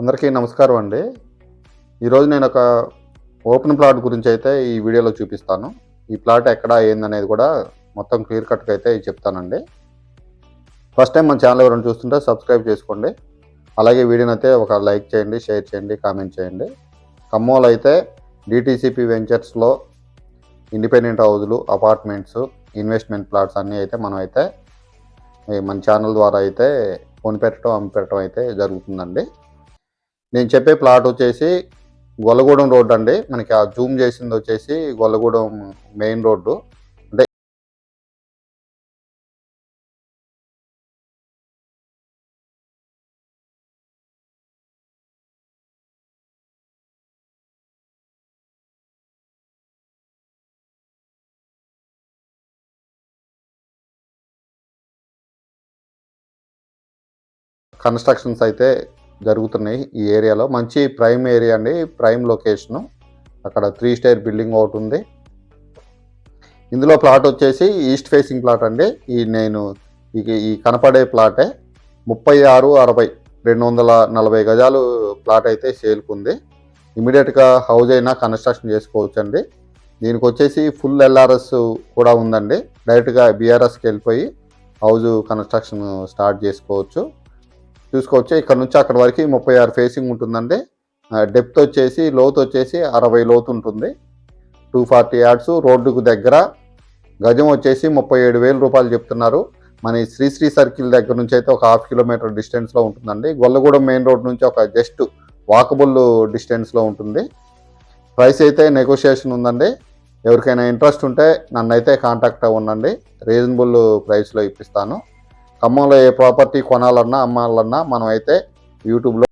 అందరికీ నమస్కారం అండి. ఈరోజు నేను ఒక ఓపెన్ ప్లాట్ గురించి అయితే ఈ వీడియోలో చూపిస్తాను. ఈ ప్లాట్ ఎక్కడ ఏందనేది కూడా మొత్తం క్లియర్ కట్గా అయితే చెప్తానండి. ఫస్ట్ టైం మన ఛానల్ ఎవరైనా చూస్తుంటే సబ్స్క్రైబ్ చేసుకోండి. అలాగే వీడియోని అయితే ఒక లైక్ చేయండి షేర్ చేయండి కామెంట్ చేయండి. ఖమ్మంలో అయితే డిటీసీపీ వెంచర్స్లో ఇండిపెండెంట్ హౌజులు అపార్ట్మెంట్స్ ఇన్వెస్ట్మెంట్ ప్లాట్స్ అన్నీ అయితే మనం అయితే మన ఛానల్ ద్వారా అయితే కొనిపెట్టడం అమ్మిపెట్టడం అయితే జరుగుతుందండి. నేను చెప్పే ప్లాట్ వచ్చేసి గొల్లగూడెం రోడ్ అండి. మనకి ఆ జూమ్ చేసింది వచ్చేసి గొల్లగూడెం మెయిన్ రోడ్డు. అంటే కన్స్ట్రక్షన్స్ అయితే జరుగుతున్నాయి ఈ ఏరియాలో. మంచి ప్రైమ్ ఏరియా అండి ప్రైమ్ లొకేషను. అక్కడ త్రీ స్టైర్ బిల్డింగ్ ఒకటి ఉంది. ఇందులో ప్లాట్ వచ్చేసి ఈస్ట్ ఫేసింగ్ ప్లాట్ అండి. ఈ నేను ఈ ఈ కనపడే ప్లాటే. ముప్పై ఆరు అరవై రెండు వందల నలభై గజాలు ప్లాట్ అయితే సేల్కుంది. ఇమీడియట్గా హౌస్ అయినా కన్స్ట్రక్షన్ చేసుకోవచ్చు అండి దీనికి వచ్చేసి ఫుల్ ఎల్ఆర్ఎస్ కూడా ఉందండి. డైరెక్ట్గా బీఆర్ఎస్కి వెళ్ళిపోయి హౌజ్ కన్స్ట్రక్షన్ స్టార్ట్ చేసుకోవచ్చు. చూసుకోవచ్చు. ఇక్కడ నుంచి అక్కడ వరకు ముప్పై ఆరు ఫేసింగ్ ఉంటుందండి. డెప్త్ వచ్చేసి లోతు వచ్చేసి అరవై లోతు ఉంటుంది. టూ ఫార్టీ యార్డ్స్ రోడ్డుకు దగ్గర. గజం వచ్చేసి ముప్పై ఏడు వేల రూపాయలు చెప్తున్నారు. మన శ్రీశ్రీ సర్కిల్ దగ్గర నుంచి అయితే ఒక హాఫ్ కిలోమీటర్ డిస్టెన్స్లో ఉంటుందండి. గొల్లగూడెం మెయిన్ రోడ్ నుంచి ఒక జస్ట్ వాకబుల్ డిస్టెన్స్లో ఉంటుంది. ప్రైస్ అయితే నెగోషియేషన్ ఉందండి. ఎవరికైనా ఇంట్రెస్ట్ ఉంటే నన్ను అయితే కాంటాక్ట్ అవ్వండి రీజనబుల్ ప్రైస్లో ఇప్పిస్తాను. ఖమ్మంలో ఏ ప్రాపర్టీ కొనాలన్నా అమ్మాలన్నా మనం అయితే యూట్యూబ్లో